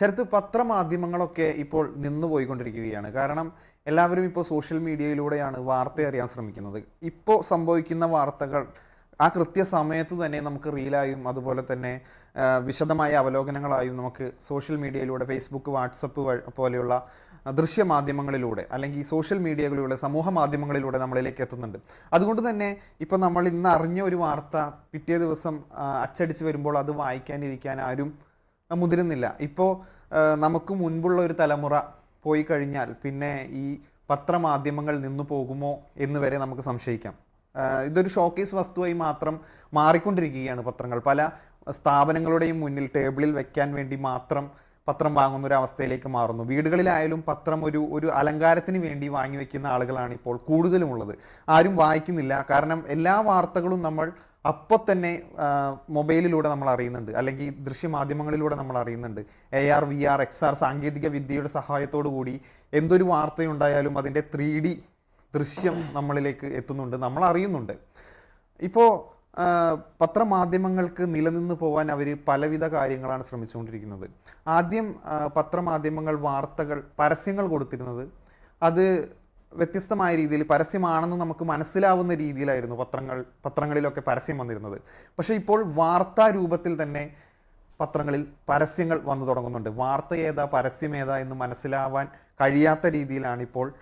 ശരത്ത് പത്രമാധ്യമങ്ങളൊക്കെ ഇപ്പോൾ നിന്നു പോയിക്കൊണ്ടിരിക്കുകയാണ് കാരണം എല്ലാവരും ഇപ്പോൾ സോഷ്യൽ മീഡിയയിലൂടെയാണ് വാർത്ത അറിയാൻ ശ്രമിക്കുന്നത്. ഇപ്പോൾ സംഭവിക്കുന്ന വാർത്തകൾ ആ കൃത്യസമയത്ത് തന്നെ നമുക്ക് റീലായും അതുപോലെ തന്നെ വിശദമായ അവലോകനങ്ങളായും നമുക്ക് സോഷ്യൽ മീഡിയയിലൂടെ ഫേസ്ബുക്ക് വാട്സപ്പ് പോലെയുള്ള ദൃശ്യ ദൃശ്യമാധ്യമങ്ങളിലൂടെ അല്ലെങ്കിൽ സോഷ്യൽ മീഡിയകളിലൂടെ സമൂഹ മാധ്യമങ്ങളിലൂടെ നമ്മളിലേക്ക് എത്തുന്നുണ്ട്. അതുകൊണ്ട് തന്നെ ഇപ്പം നമ്മൾ ഇന്ന് അറിഞ്ഞ ഒരു വാർത്ത പിറ്റേ ദിവസം അച്ചടിച്ച് വരുമ്പോൾ അത് വായിക്കാനിരിക്കാൻ ആരും മുതിരുന്നില്ല. ഇപ്പോൾ നമുക്ക് മുൻപുള്ള ഒരു തലമുറ പോയി കഴിഞ്ഞാൽ പിന്നെ ഈ പത്രമാധ്യമങ്ങൾ നിന്നു പോകുമോ എന്ന് വരെ നമുക്ക് സംശയിക്കാം. ഇതൊരു ഷോക്കേസ് വസ്തുവായി മാത്രം മാറിക്കൊണ്ടിരിക്കുകയാണ് പത്രങ്ങൾ. പല സ്ഥാപനങ്ങളുടെയും മുന്നിൽ ടേബിളിൽ വെക്കാൻ വേണ്ടി മാത്രം പത്രം വാങ്ങുന്ന ഒരു അവസ്ഥയിലേക്ക് മാറുന്നു. വീടുകളിലായാലും പത്രം ഒരു ഒരു അലങ്കാരത്തിന് വേണ്ടി വാങ്ങി വെക്കുന്ന ആളുകളാണ് ഇപ്പോൾ കൂടുതലും ഉള്ളത് ആരും വായിക്കുന്നില്ല. കാരണം എല്ലാ വാർത്തകളും നമ്മൾ അപ്പോൾ തന്നെ മൊബൈലിലൂടെ നമ്മൾ അറിയുന്നുണ്ട്. അല്ലെങ്കിൽ ദൃശ്യമാധ്യമങ്ങളിലൂടെ നമ്മൾ അറിയുന്നുണ്ട്. A R V R X R സാങ്കേതിക വിദ്യയുടെ സഹായത്തോടു കൂടി എന്തൊരു വാർത്തയുണ്ടായാലും അതിന്റെ ത്രീ ഡി ദൃശ്യം നമ്മളിലേക്ക് എത്തുന്നുണ്ട്. നമ്മൾ അറിയുന്നുണ്ട്. ഇപ്പോൾ പത്രമാധ്യമങ്ങൾക്ക് നിലനിന്ന് പോകാൻ അവർ പലവിധ കാര്യങ്ങളാണ് ശ്രമിച്ചുകൊണ്ടിരിക്കുന്നത്. ആദ്യം പത്രമാധ്യമങ്ങൾ വാർത്തകൾ പരസ്യങ്ങൾ കൊടുത്തിരുന്നത്. അത് വ്യത്യസ്തമായ രീതിയിൽ പരസ്യമാണെന്ന് നമുക്ക് മനസ്സിലാവുന്ന രീതിയിലായിരുന്നു പത്രങ്ങൾ പത്രങ്ങളിലൊക്കെ പരസ്യം വന്നിരുന്നത്. പക്ഷേ ഇപ്പോൾ വാർത്താ രൂപത്തിൽ തന്നെ പത്രങ്ങളിൽ പരസ്യങ്ങൾ വന്നു തുടങ്ങുന്നുണ്ട്. വാർത്ത ഏതാ പരസ്യം ഏതാ എന്ന് മനസ്സിലാവാൻ കഴിയാത്ത രീതിയിലാണ് ഇപ്പോൾ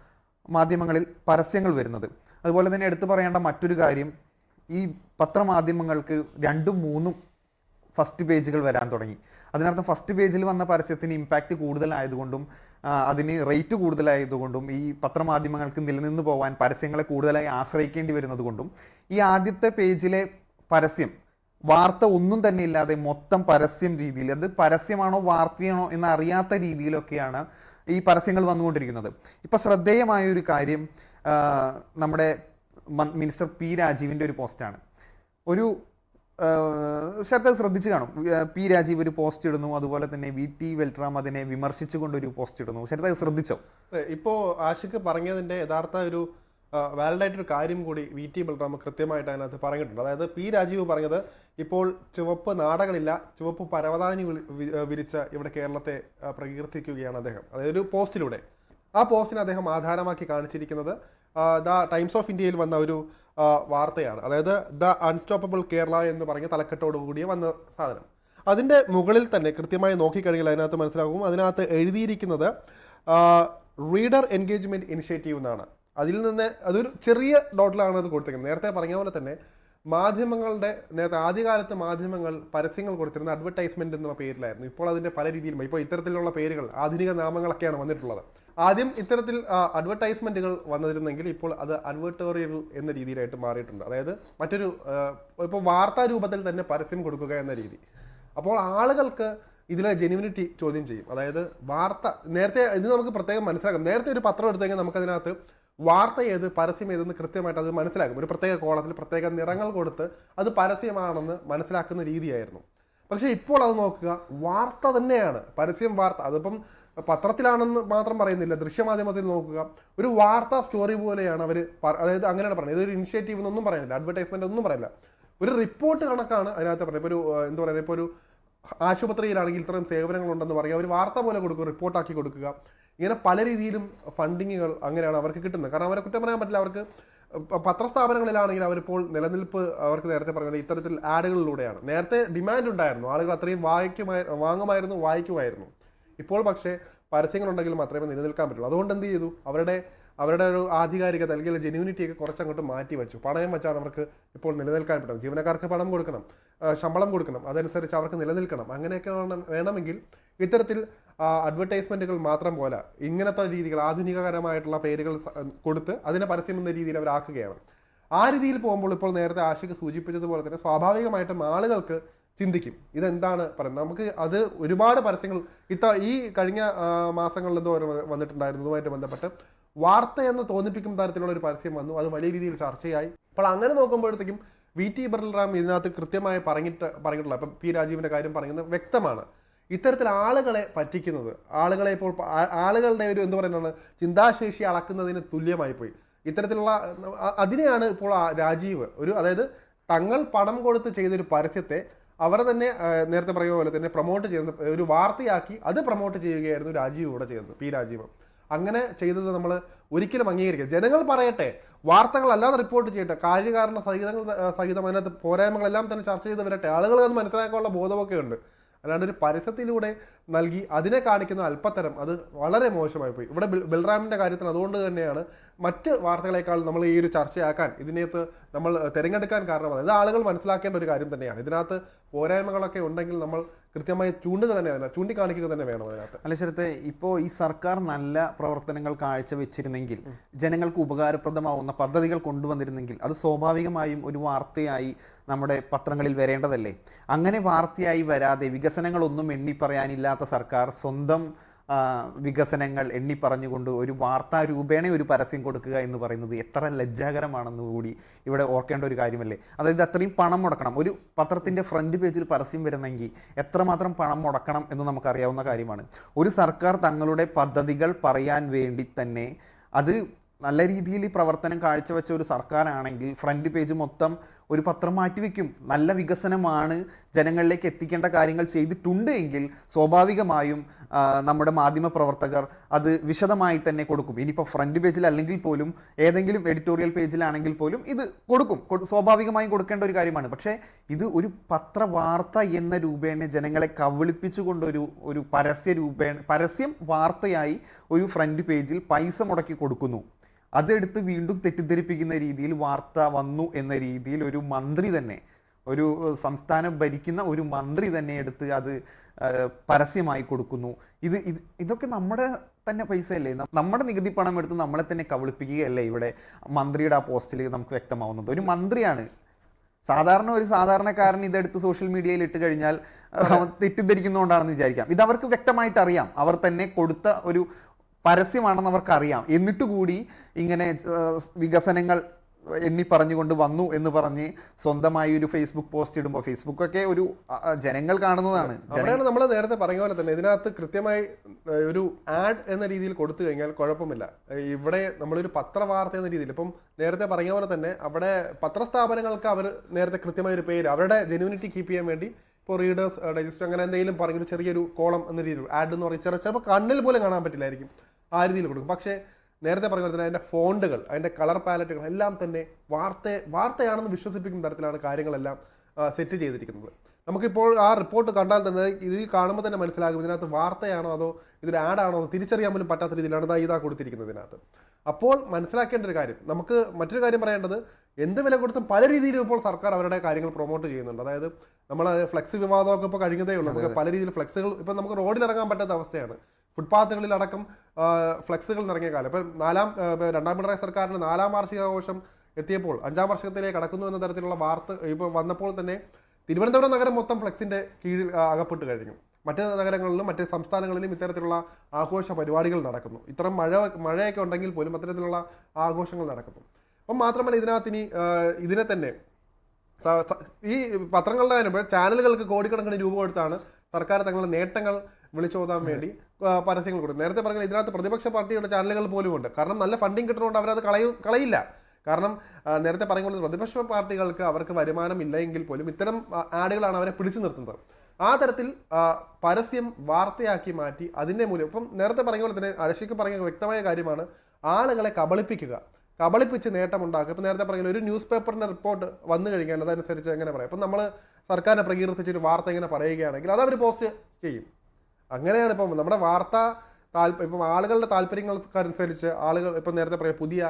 മാധ്യമങ്ങളിൽ പരസ്യങ്ങൾ വരുന്നത്. അതുപോലെ തന്നെ എടുത്തു പറയേണ്ട മറ്റൊരു കാര്യം ഈ പത്രമാധ്യമങ്ങൾക്ക് രണ്ടും മൂന്നും ഫസ്റ്റ് പേജുകൾ വരാൻ തുടങ്ങി. അതിനർത്ഥം ഫസ്റ്റ് പേജിൽ വന്ന പരസ്യത്തിന് ഇമ്പാക്റ്റ് കൂടുതലായതുകൊണ്ടും അതിന് റേറ്റ് കൂടുതലായതുകൊണ്ടും ഈ പത്രമാധ്യമങ്ങൾക്ക് നിലനിന്ന് പോകാൻ പരസ്യങ്ങളെ കൂടുതലായി ആശ്രയിക്കേണ്ടി വരുന്നതുകൊണ്ടും ഈ ആദ്യത്തെ പേജിലെ പരസ്യം വാർത്ത ഒന്നും തന്നെ ഇല്ലാതെ മൊത്തം പരസ്യം രീതിയിൽ അത് പരസ്യമാണോ വാർത്തയാണോ എന്ന് അറിയാത്ത രീതിയിലൊക്കെയാണ് ഈ പരസ്യങ്ങൾ വന്നുകൊണ്ടിരിക്കുന്നത്. ഇപ്പൊ ശ്രദ്ധേയമായ ഒരു കാര്യം നമ്മുടെ മിനിസ്റ്റർ പി രാജീവിന്റെ ഒരു പോസ്റ്റാണ്. ഒരു ശരത്ത് ശ്രദ്ധിച്ചു കാണും. പി രാജീവ് ഒരു പോസ്റ്റ് ഇടുന്നു അതുപോലെ തന്നെ വി ടി വെൽട്രാം അതിനെ വിമർശിച്ചുകൊണ്ട് ഒരു പോസ്റ്റ് ഇടുന്നു. ശരത്ത് ശ്രദ്ധിച്ചോ? ഇപ്പോ ആഷിക്ക് പറഞ്ഞതിന്റെ യഥാർത്ഥ ഒരു വാലിഡ് ആയിട്ടൊരു കാര്യം കൂടി വി ടി ബൽറാം കൃത്യമായിട്ട് അതിനകത്ത് പറഞ്ഞിട്ടുണ്ട്. അതായത് പി രാജീവ് പറഞ്ഞത് ഇപ്പോൾ ചുവപ്പ് നാടകളില്ല ചുവപ്പ് പരവതാനി വിരിച്ച ഇവിടെ കേരളത്തെ പ്രകീർത്തിക്കുകയാണ് അദ്ദേഹം. അതായത് ഒരു പോസ്റ്റിലൂടെ ആ പോസ്റ്റിനെ അദ്ദേഹം ആധാരമാക്കി കാണിച്ചിരിക്കുന്നത് ദ ടൈംസ് ഓഫ് ഇന്ത്യയിൽ വന്ന ഒരു വാർത്തയാണ്. അതായത് ദ അൺസ്റ്റോപ്പബിൾ കേരള എന്ന് പറഞ്ഞ തലക്കെട്ടോട് കൂടിയ വന്ന സാധനം. അതിന്റെ മുകളിൽ തന്നെ കൃത്യമായി നോക്കിക്കഴിഞ്ഞാൽ അതിനകത്ത് മനസ്സിലാകും. അതിനകത്ത് എഴുതിയിരിക്കുന്നത് റീഡർ എൻഗേജ്മെന്റ് ഇനിഷ്യേറ്റീവ് എന്നാണ്. അതിൽ നിന്ന് അതൊരു ചെറിയ ഡോട്ടിലാണ് അത് കൊടുത്തിരിക്കുന്നത്. നേരത്തെ പറഞ്ഞ പോലെ തന്നെ മാധ്യമങ്ങളുടെ നേരത്തെ ആദ്യകാലത്ത് മാധ്യമങ്ങൾ പരസ്യങ്ങൾ കൊടുത്തിരുന്ന അഡ്വർടൈസ്മെന്റ് എന്ന പേരിലായിരുന്നു. ഇപ്പോൾ അതിന്റെ പല രീതിയിലും ഇപ്പോൾ ഇത്തരത്തിലുള്ള പേരുകൾ ആധുനിക നാമങ്ങളൊക്കെയാണ് വന്നിട്ടുള്ളത്. ആദ്യം ഇത്തരത്തിൽ അഡ്വർടൈസ്മെന്റുകൾ വന്നിരുന്നെങ്കിൽ ഇപ്പോൾ അത് അഡ്വർട്ടോറിയൽ എന്ന രീതിയിലായിട്ട് മാറിയിട്ടുണ്ട്. അതായത് മറ്റൊരു ഇപ്പോൾ വാർത്താ രൂപത്തിൽ തന്നെ പരസ്യം കൊടുക്കുക എന്ന രീതി. അപ്പോൾ ആളുകൾക്ക് ഇതിലെ ജെനുവിനിറ്റി ചോദ്യം ചെയ്യും. അതായത് വാർത്ത നേരത്തെ ഇത് നമുക്ക് പ്രത്യേകം മനസ്സിലാക്കാം. നേരത്തെ ഒരു പത്രം എടുത്തെങ്കിൽ നമുക്കതിനകത്ത് വാർത്ത ഏത് പരസ്യം ഏതെന്ന് കൃത്യമായിട്ട് അത് മനസ്സിലാക്കും ഒരു പ്രത്യേക കോളത്തിൽ പ്രത്യേക നിറങ്ങൾ കൊടുത്ത് അത് പരസ്യമാണെന്ന് മനസ്സിലാക്കുന്ന രീതിയായിരുന്നു. പക്ഷേ ഇപ്പോൾ അത് നോക്കുക വാർത്ത തന്നെയാണ്. പരസ്യം വാർത്ത അതിപ്പം പത്രത്തിലാണെന്ന് മാത്രം പറയുന്നില്ല ദൃശ്യമാധ്യമത്തിൽ നോക്കുക. ഒരു വാർത്താ സ്റ്റോറി പോലെയാണ് അവർ അതായത് അങ്ങനെയാണ് പറയുന്നത്. ഇതൊരു ഇനിഷ്യേറ്റീവ് എന്നൊന്നും പറയുന്നില്ല അഡ്വർടൈസ്മെന്റ് ഒന്നും പറയില്ല ഒരു റിപ്പോർട്ട് കണക്കാണ് അതിനകത്ത് പറയുന്നത്. ഇപ്പോൾ ഒരു എന്താ പറയുക ഇപ്പോൾ ഒരു ആശുപത്രിയിലാണെങ്കിൽ ഇത്രയും സേവനങ്ങളുണ്ടെന്ന് പറയുക ഒരു വാർത്ത പോലെ കൊടുക്കുക റിപ്പോർട്ടാക്കി കൊടുക്കുക. ഇങ്ങനെ പല രീതിയിലും ഫണ്ടിങ്ങുകൾ അങ്ങനെയാണ് അവർക്ക് കിട്ടുന്നത്. കാരണം അവരെ കുറ്റം പറയാൻ പറ്റില്ല അവർക്ക് പത്രസ്ഥാപനങ്ങളിലാണെങ്കിൽ അവരിപ്പോൾ നിലനിൽപ്പ് അവർക്ക് നേരത്തെ പറഞ്ഞത് ഇത്തരത്തിൽ ആഡുകളിലൂടെയാണ്. നേരത്തെ ഡിമാൻഡ് ഉണ്ടായിരുന്നു. ആളുകൾ അത്രയും വായിക്കുമായി വാങ്ങുമായിരുന്നു വായിക്കുമായിരുന്നു. ഇപ്പോൾ പക്ഷേ പരസ്യങ്ങളുണ്ടെങ്കിൽ മാത്രമേ നിലനിൽക്കാൻ പറ്റുള്ളൂ. അതുകൊണ്ട് എന്ത് ചെയ്തു? അവരുടെ അവരുടെ ഒരു ആധികാരികത അല്ലെങ്കിൽ ജെന്യൂനിറ്റിയൊക്കെ കുറച്ച് കുറച്ചങ്ങോട്ട് മാറ്റി വെച്ചു. പണയം വെച്ചാണ് അവർക്ക് ഇപ്പോൾ നിലനിൽക്കാൻ പറ്റുന്നത്. ജീവനക്കാർക്ക് പണം കൊടുക്കണം ശമ്പളം കൊടുക്കണം അതനുസരിച്ച് അവർക്ക് നിലനിൽക്കണം. അങ്ങനെയൊക്കെ വേണം വേണമെങ്കിൽ ഇത്തരത്തിൽ അഡ്വർടൈസ്മെന്റുകൾ മാത്രം പോലെ ഇങ്ങനത്തെ രീതികൾ ആധുനികകരമായിട്ടുള്ള പേരുകൾ കൊടുത്ത് അതിനെ പരസ്യം എന്ന രീതിയിൽ അവരാക്കുകയാണ്. ആ രീതിയിൽ പോകുമ്പോൾ ഇപ്പോൾ നേരത്തെ ആശയ്ക്ക് സൂചിപ്പിച്ചതുപോലെ തന്നെ സ്വാഭാവികമായിട്ടും ആളുകൾക്ക് ചിന്തിക്കും. ഇതെന്താണ് പറയുന്നത്? നമുക്ക് അത് ഒരുപാട് പരസ്യങ്ങൾ ഇത്ത ഈ കഴിഞ്ഞ മാസങ്ങളിലെന്തോ ഒരു വന്നിട്ടുണ്ടായിരുന്നതുമായിട്ട് ബന്ധപ്പെട്ട് വാർത്ത എന്ന് തോന്നിപ്പിക്കും തരത്തിലുള്ള ഒരു പരസ്യം വന്നു. അത് വലിയ രീതിയിൽ ചർച്ചയായി. അപ്പോൾ അങ്ങനെ നോക്കുമ്പോഴത്തേക്കും വി ടി ബർലറാം ഇതിനകത്ത് കൃത്യമായി പറഞ്ഞിട്ട് പറഞ്ഞിട്ടുള്ള അപ്പം പി രാജീവിന്റെ കാര്യം പറയുന്നത് വ്യക്തമാണ്. ഇത്തരത്തിൽ ആളുകളെ പറ്റിക്കുന്നത് ആളുകളെ ഇപ്പോൾ ആളുകളുടെ ഒരു എന്താ പറയുന്നത് ചിന്താശേഷി അളക്കുന്നതിന് തുല്യമായി പോയി. ഇത്തരത്തിലുള്ള അതിനെയാണ് ഇപ്പോൾ രാജീവ് ഒരു അതായത് തങ്ങൾ പണം കൊടുത്ത് ചെയ്തൊരു പരസ്യത്തെ അവർ തന്നെ നേരത്തെ പറയുന്ന പോലെ തന്നെ പ്രൊമോട്ട് ചെയ്യുന്ന ഒരു വാർത്തയാക്കി അത് പ്രൊമോട്ട് ചെയ്യുകയായിരുന്നു രാജീവ് ഇവിടെ ചെയ്യുന്നത് പി രാജീവ്. അങ്ങനെ ചെയ്തത് നമ്മൾ ഒരിക്കലും അംഗീകരിക്കുക ജനങ്ങൾ പറയട്ടെ വാർത്തകളല്ലാതെ റിപ്പോർട്ട് ചെയ്യട്ടെ കാര്യകാരണ സഹിതങ്ങൾ സഹിതം അതിനകത്ത് പോരായ്മകളെല്ലാം തന്നെ ചർച്ച ചെയ്ത് വരട്ടെ. ആളുകൾ അത് മനസ്സിലാക്കാനുള്ള ബോധമൊക്കെ ഉണ്ട്. അല്ലാണ്ട് ഒരു പരസ്യത്തിലൂടെ നൽകി അതിനെ കാണിക്കുന്ന അല്പത്തരം അത് വളരെ മോശമായി പോയി. ഇവിടെ ബിൽ- കാര്യത്തിൽ അതുകൊണ്ട് തന്നെയാണ് മറ്റ് വാർത്തകളെക്കാൾ നമ്മൾ ഈ ഒരു ചർച്ചയാക്കാൻ ഇതിനകത്ത് നമ്മൾ തിരഞ്ഞെടുക്കാൻ കാരണമാണ്. ഇത് ആളുകൾ മനസ്സിലാക്കേണ്ട ഒരു കാര്യം തന്നെയാണ്. ഇതിനകത്ത് പോരായ്മകളൊക്കെ ഉണ്ടെങ്കിൽ നമ്മൾ കൃത്യമായി ചൂണ്ടുക തന്നെ വേണം ചൂണ്ടിക്കാണിക്കുക തന്നെ വേണം അതിനകത്ത്. അല്ല ശരത്തെ ഇപ്പോൾ ഈ സർക്കാർ നല്ല പ്രവർത്തനങ്ങൾ കാഴ്ചവെച്ചിരുന്നെങ്കിൽ ജനങ്ങൾക്ക് ഉപകാരപ്രദമാവുന്ന പദ്ധതികൾ കൊണ്ടുവന്നിരുന്നെങ്കിൽ അത് സ്വാഭാവികമായും ഒരു വാർത്തയായി നമ്മുടെ പത്രങ്ങളിൽ വരേണ്ടതല്ലേ? അങ്ങനെ വാർത്തയായി വരാതെ വികസനങ്ങളൊന്നും എണ്ണി പറയാനില്ലാത്ത സർക്കാർ സ്വന്തം വികസനങ്ങൾ എണ്ണി പറഞ്ഞുകൊണ്ട് ഒരു വാർത്താ രൂപേണ ഒരു പരസ്യം കൊടുക്കുക എന്ന് പറയുന്നത് എത്ര ലജ്ജാകരമാണെന്ന് കൂടി ഇവിടെ ഓർക്കേണ്ട ഒരു കാര്യമല്ലേ? അതായത് അത്രയും പണം മുടക്കണം. ഒരു പത്രത്തിന്റെ ഫ്രണ്ട് പേജിൽ പരസ്യം വരുന്നെങ്കിൽ എത്രമാത്രം പണം മുടക്കണം എന്ന് നമുക്കറിയാവുന്ന കാര്യമാണ്. ഒരു സർക്കാർ തങ്ങളുടെ പദ്ധതികൾ പറയാൻ വേണ്ടി തന്നെ അത് നല്ല രീതിയിൽ പ്രവർത്തനം കാഴ്ചവെച്ച ഒരു സർക്കാരാണെങ്കിൽ ഫ്രണ്ട് പേജ് മൊത്തം ഒരു പത്രം മാറ്റിവെക്കും നല്ല വികസനമാണ് ജനങ്ങളിലേക്ക് എത്തിക്കേണ്ട കാര്യങ്ങൾ ചെയ്തിട്ടുണ്ട് എങ്കിൽ സ്വാഭാവികമായും നമ്മുടെ മാധ്യമ പ്രവർത്തകർ അത് വിശദമായി തന്നെ കൊടുക്കും. ഇനിയിപ്പോൾ ഫ്രണ്ട് പേജിൽ അല്ലെങ്കിൽ പോലും ഏതെങ്കിലും എഡിറ്റോറിയൽ പേജിലാണെങ്കിൽ പോലും ഇത് കൊടുക്കും. കൊടു- സ്വാഭാവികമായും കൊടുക്കേണ്ട ഒരു കാര്യമാണ്. പക്ഷേ ഇത് ഒരു പത്രവാർത്ത എന്ന രൂപേണ ജനങ്ങളെ കവിളിപ്പിച്ചുകൊണ്ടൊരു ഒരു പരസ്യ രൂപേണ പരസ്യം വാർത്തയായി ഒരു ഫ്രണ്ട് പേജിൽ പൈസ മുടക്കി കൊടുക്കുന്നു. അതെടുത്ത് വീണ്ടും തെറ്റിദ്ധരിപ്പിക്കുന്ന രീതിയിൽ വാർത്ത വന്നു എന്ന രീതിയിൽ ഒരു മന്ത്രി തന്നെ ഒരു സംസ്ഥാനം ഭരിക്കുന്ന ഒരു മന്ത്രി തന്നെ എടുത്ത് അത് പരസ്യമായി കൊടുക്കുന്നു. ഇത് ഇത് ഇതൊക്കെ നമ്മുടെ തന്നെ പൈസയല്ലേ? നമ്മുടെ നികുതി പണം എടുത്ത് നമ്മളെ തന്നെ കബളിപ്പിക്കുകയല്ലേ ഇവിടെ? മന്ത്രിയുടെ ആ പോസ്റ്റിൽ നമുക്ക് വ്യക്തമാവുന്നത്. ഒരു മന്ത്രിയാണ്. സാധാരണ ഒരു സാധാരണക്കാരൻ ഇതെടുത്ത് സോഷ്യൽ മീഡിയയിൽ ഇട്ട് കഴിഞ്ഞാൽ തെറ്റിദ്ധരിക്കുന്നതുകൊണ്ടാണെന്ന് വിചാരിക്കാം. ഇത് അവർക്ക് വ്യക്തമായിട്ട് അറിയാം. അവർ തന്നെ കൊടുത്ത ഒരു പരസ്യമാണെന്ന് അവർക്കറിയാം. എന്നിട്ടുകൂടി എന്നിട്ട് കൂടി ഇങ്ങനെ വികസനങ്ങൾ എണ്ണി പറഞ്ഞുകൊണ്ട് വന്നു എന്ന് പറഞ്ഞ് സ്വന്തമായി ഒരു ഫേസ്ബുക്ക് പോസ്റ്റ് ഇടുമ്പോൾ ഫേസ്ബുക്ക് ഒക്കെ ഒരു ജനങ്ങൾ കാണുന്നതാണ്. അവിടെയാണ് നമ്മൾ നേരത്തെ പറഞ്ഞ പോലെ തന്നെ ഇതിനകത്ത് കൃത്യമായി ഒരു ആഡ് എന്ന രീതിയിൽ കൊടുത്തു കഴിഞ്ഞാൽ കുഴപ്പമില്ല. ഇവിടെ നമ്മളൊരു പത്രവാർത്ത എന്ന രീതിയിൽ ഇപ്പം നേരത്തെ പറഞ്ഞ പോലെ തന്നെ അവിടെ പത്രസ്ഥാപനങ്ങൾക്ക് അവർ നേരത്തെ കൃത്യമായ ഒരു പേര് അവരുടെ ജെനുവിനിറ്റി കീപ്പ് ചെയ്യാൻ വേണ്ടി ഇപ്പോൾ റീഡേഴ്സ് ഡൈജസ്റ്റ് അങ്ങനെ എന്തെങ്കിലും പറഞ്ഞൊരു ചെറിയൊരു കോളം എന്ന രീതിയിൽ ആഡ് എന്ന് പറയും ചിലപ്പോൾ കണ്ണിൽ പോലും കാണാൻ പറ്റില്ലായിരിക്കും ആ രീതിയിൽ കൊടുക്കും. പക്ഷേ നേരത്തെ പറഞ്ഞ പോലെ തന്നെ അതിന്റെ ഫോണ്ടുകൾ അതിന്റെ കളർ പാലറ്റുകൾ എല്ലാം തന്നെ വാർത്ത വാർത്തയാണെന്ന് വിശ്വസിപ്പിക്കുന്ന തരത്തിലാണ് കാര്യങ്ങളെല്ലാം സെറ്റ് ചെയ്തിരിക്കുന്നത്. നമുക്കിപ്പോൾ ആ റിപ്പോർട്ട് കണ്ടാൽ തന്നെ ഇത് കാണുമ്പോൾ തന്നെ മനസ്സിലാകും ഇതിനകത്ത് വാർത്തയാണോ അതോ ഇതിന് ആഡാണോ അതോ തിരിച്ചറിയാൻ പോലും പറ്റാത്ത രീതിയിലാണ് ഇതാ ഇതാ കൊടുത്തിരിക്കുന്നത് ഇതിനകത്ത്. അപ്പോൾ മനസ്സിലാക്കേണ്ട ഒരു കാര്യം നമുക്ക് മറ്റൊരു കാര്യം പറയേണ്ടത് എന്ത് വില കൊടുത്തും പല രീതിയിലും ഇപ്പോൾ സർക്കാർ അവരുടെ കാര്യങ്ങൾ പ്രൊമോട്ട് ചെയ്യുന്നുണ്ട്. അതായത് നമ്മൾ ഫ്ലെക്സ് വിവാദമൊക്കെ ഇപ്പോൾ കഴിഞ്ഞതേ ഉള്ളൂ. നമുക്ക് പല രീതിയിൽ ഫ്ലെക്സുകൾ ഇപ്പം നമുക്ക് റോഡിൽ ഇറങ്ങാൻ പറ്റാത്ത അവസ്ഥയാണ്. ഫുട്പാത്തുകളിലടക്കം ഫ്ലെക്സുകൾ നിറങ്ങിയ കാലം. ഇപ്പം നാലാം രണ്ടാം പിണറായി സർക്കാരിന്റെ നാലാം വാർഷികാഘോഷം എത്തിയപ്പോൾ അഞ്ചാം വർഷത്തിലേക്ക് കടക്കുന്നു എന്ന തരത്തിലുള്ള വാർത്ത ഇപ്പോൾ വന്നപ്പോൾ തന്നെ തിരുവനന്തപുരം നഗരം മൊത്തം ഫ്ലെക്സിന്റെ കീഴിൽ അകപ്പെട്ട് കഴിഞ്ഞു. മറ്റ് നഗരങ്ങളിലും മറ്റ് സംസ്ഥാനങ്ങളിലും ഇത്തരത്തിലുള്ള ആഘോഷ പരിപാടികൾ നടക്കുന്നു. ഇത്തരം മഴ മഴയൊക്കെ ഉണ്ടെങ്കിൽ പോലും അത്തരത്തിലുള്ള ആഘോഷങ്ങൾ നടക്കുന്നു. അപ്പം മാത്രമല്ല ഇതിനകത്ത് ഇനി ഇതിനെ തന്നെ ഈ പത്രങ്ങളുടെ കാര്യം ചാനലുകൾക്ക് കോടിക്കണക്കിന് രൂപ കൊടുത്താണ് സർക്കാർ തങ്ങളുടെ നേട്ടങ്ങൾ വിളിച്ചോതാൻ വേണ്ടി പരസ്യങ്ങൾ കൊടുക്കും നേരത്തെ പറഞ്ഞാൽ ഇതിനകത്ത് പ്രതിപക്ഷ പാർട്ടിയുടെ ചാനലുകൾ പോലും ഉണ്ട്. കാരണം നല്ല ഫണ്ടിങ് കിട്ടുന്നതുകൊണ്ട് അവരത് കളയും കളയില്ല. കാരണം നേരത്തെ പറയുമ്പോൾ പ്രതിപക്ഷ പാർട്ടികൾക്ക് അവർക്ക് വരുമാനം ഇല്ലെങ്കിൽ പോലും ഇത്തരം ആഡുകളാണ് അവരെ പിടിച്ചു നിർത്തുന്നത്. ആ തരത്തിൽ പരസ്യം വാർത്തയാക്കി മാറ്റി അതിന്റെ മൂല്യം ഇപ്പം നേരത്തെ പറഞ്ഞ പോലെ തന്നെ അരശിക്ക് പറഞ്ഞ വ്യക്തമായ കാര്യമാണ്. ആളുകളെ കബളിപ്പിക്കുക. കബളിപ്പിച്ച് നേട്ടമുണ്ടാക്കുക. ഇപ്പം നേരത്തെ പറഞ്ഞ ഒരു ന്യൂസ് പേപ്പറിന്റെ റിപ്പോർട്ട് വന്നു കഴിഞ്ഞാൽ അതനുസരിച്ച് എങ്ങനെ പറയാം? ഇപ്പം നമ്മൾ സർക്കാരിനെ പ്രകീർത്തിച്ച് ഒരു വാർത്ത ഇങ്ങനെ പറയുകയാണെങ്കിൽ അത് അവർ പോസ്റ്റ് ചെയ്യും. അങ്ങനെയാണ് ഇപ്പം നമ്മുടെ വാർത്ത താല്പ ഇപ്പം ആളുകളുടെ താല്പര്യങ്ങൾക്കനുസരിച്ച് ആളുകൾ ഇപ്പം നേരത്തെ പറയാം പുതിയ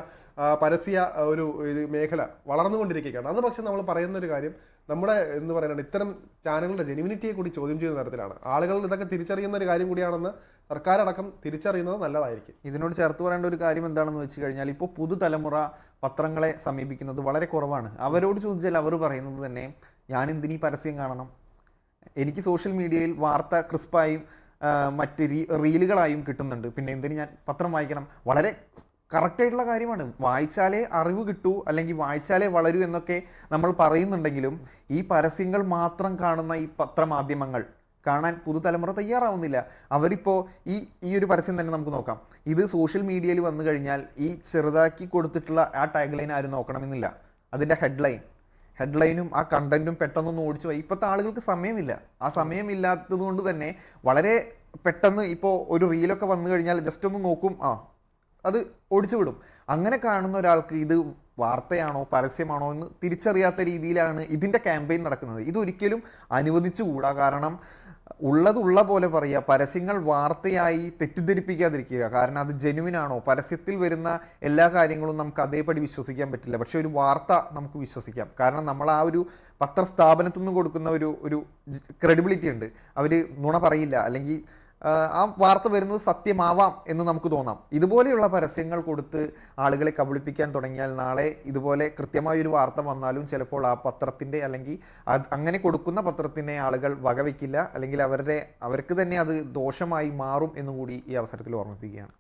പരസ്യ ഒരു ഇത് മേഖല വളർന്നുകൊണ്ടിരിക്കുകയാണ്. അത് പക്ഷെ നമ്മൾ പറയുന്ന ഒരു കാര്യം നമ്മുടെ എന്ന് പറയുന്നത് ഇത്തരം ചാനലുകളുടെ ജെനുവിനിറ്റിയെ കൂടി ചോദ്യം ചെയ്യുന്ന തരത്തിലാണ്. ആളുകൾ ഇതൊക്കെ തിരിച്ചറിയുന്ന ഒരു കാര്യം കൂടിയാണെന്ന് സർക്കാരടക്കം തിരിച്ചറിയുന്നത് നല്ലതായിരിക്കും. ഇതിനോട് ചേർത്ത് പറയേണ്ട ഒരു കാര്യം എന്താണെന്ന് വെച്ച് കഴിഞ്ഞാൽ ഇപ്പോൾ പുതുതലമുറ പത്രങ്ങളെ സമീപിക്കുന്നത് വളരെ കുറവാണ്. അവരോട് ചോദിച്ചാൽ അവർ പറയുന്നത് തന്നെ ഞാൻ എന്തിനീ പരസ്യം കാണണം? എനിക്ക് സോഷ്യൽ മീഡിയയിൽ വാർത്ത ക്രിസ്പായും മറ്റ് രീ റീലുകളായും കിട്ടുന്നുണ്ട്. പിന്നെ എന്തിന് ഞാൻ പത്രം വായിക്കണം? വളരെ കറക്റ്റായിട്ടുള്ള കാര്യമാണ്. വായിച്ചാലേ അറിവ് കിട്ടൂ അല്ലെങ്കിൽ വായിച്ചാലേ വളരൂ എന്നൊക്കെ നമ്മൾ പറയുന്നുണ്ടെങ്കിലും ഈ പരസ്യങ്ങൾ മാത്രം കാണുന്ന ഈ പത്രമാധ്യമങ്ങൾ കാണാൻ പുതുതലമുറ തയ്യാറാവുന്നില്ല. അവരിപ്പോൾ ഈ ഈ ഒരു പരസ്യം തന്നെ നമുക്ക് നോക്കാം. ഇത് സോഷ്യൽ മീഡിയയിൽ വന്നു കഴിഞ്ഞാൽ ഈ ചെറുതാക്കി കൊടുത്തിട്ടുള്ള ആ ടാഗ് ലൈൻ ആരും നോക്കണമെന്നില്ല. അതിന്റെ ഹെഡ്ലൈൻ ഹെഡ്ലൈനും ആ കണ്ടന്റും പെട്ടെന്നൊന്നും ഓടിച്ചു പോയി. ഇപ്പോഴത്തെ ആളുകൾക്ക് സമയമില്ല. ആ സമയമില്ലാത്തത് കൊണ്ട് തന്നെ വളരെ പെട്ടെന്ന് ഇപ്പോൾ ഒരു റീലൊക്കെ വന്നു കഴിഞ്ഞാൽ ജസ്റ്റ് ഒന്ന് നോക്കും ആ അത് ഓടിച്ചു വിടും. അങ്ങനെ കാണുന്ന ഒരാൾക്ക് ഇത് വാർത്തയാണോ പരസ്യമാണോ എന്ന് തിരിച്ചറിയാത്ത രീതിയിലാണ് ഇതിന്റെ ക്യാമ്പയിൻ നടക്കുന്നത്. ഇതൊരിക്കലും അനുവദിച്ചുകൂടാ. കാരണം ഉള്ളതുള്ള പോലെ പറയുക പരസ്യങ്ങൾ വാർത്തയായി തെറ്റിദ്ധരിപ്പിക്കാതിരിക്കുക. കാരണം അത് ജെനുവിൻ ആണോ പരസ്യത്തിൽ വരുന്ന എല്ലാ കാര്യങ്ങളും നമുക്ക് അതേപടി വിശ്വസിക്കാൻ പറ്റില്ല. പക്ഷേ ഒരു വാർത്ത നമുക്ക് വിശ്വസിക്കാം. കാരണം നമ്മൾ ആ ഒരു പത്രസ്ഥാപനത്തിൽ നിന്ന് കൊടുക്കുന്ന ഒരു ഒരു ക്രെഡിബിലിറ്റി ഉണ്ട്. അവർ നുണ പറയില്ല. അല്ലെങ്കിൽ ആ, വാർത്ത വരുന്നത് സത്യമാവാം എന്ന് നമുക്ക് തോന്നാം. ഇതുപോലെയുള്ള പരസ്യങ്ങൾ കൊടുത്ത് ആളുകളെ കബളിപ്പിക്കാൻ തുടങ്ങിയാൽ നാളെ ഇതുപോലെ കൃത്യമായ ഒരു വാർത്ത വന്നാലും ചിലപ്പോൾ ആ പത്രത്തിന്റെ അല്ലെങ്കിൽ അങ്ങനെ കൊടുക്കുന്ന പത്രത്തിനെ ആളുകൾ വകവയ്ക്കില്ല അല്ലെങ്കിൽ അവരുടെ അവർക്ക് തന്നെ അത് ദോഷമായി മാറും എന്നുകൂടി ഈ അവസരത്തിൽ ഓർമ്മിപ്പിക്കുകയാണ്.